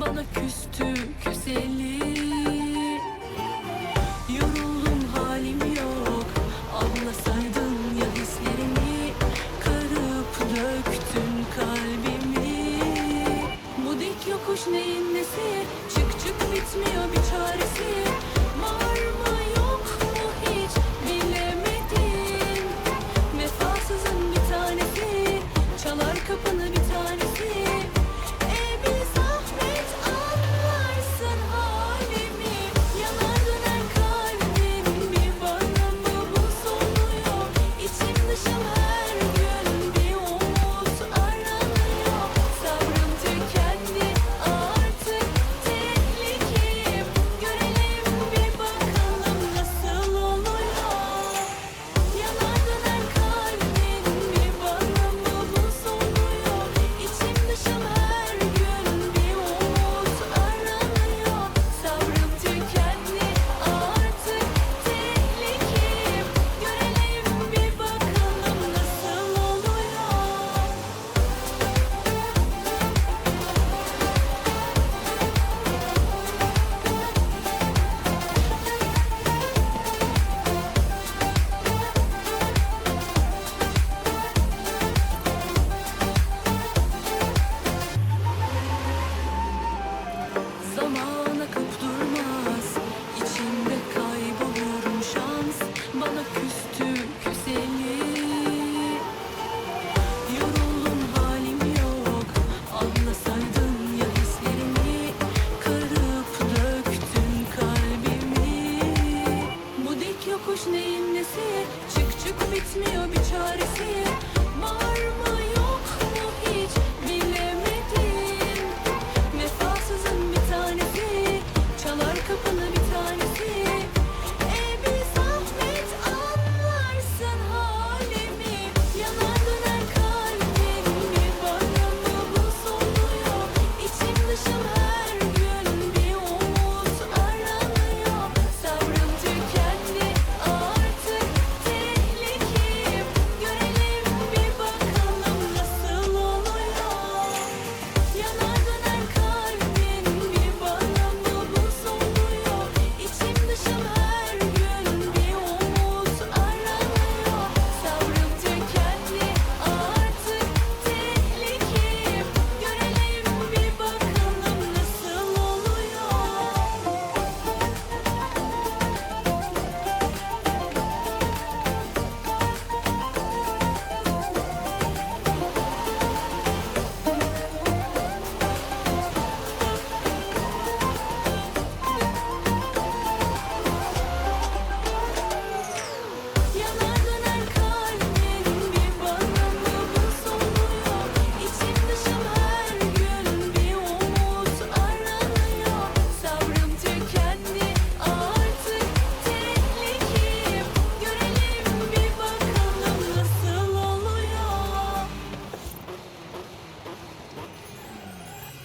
bana küstü güzeli Yoruldum halim yok. Anlasaydın ya hislerimi. Karıp döktün kalbimi. Bu dik yokuş neyin nesi? Çık çık bitmiyor bir çaresi. Var mı kuş neyin nesi? Çık çık bitmiyor bir çaresi.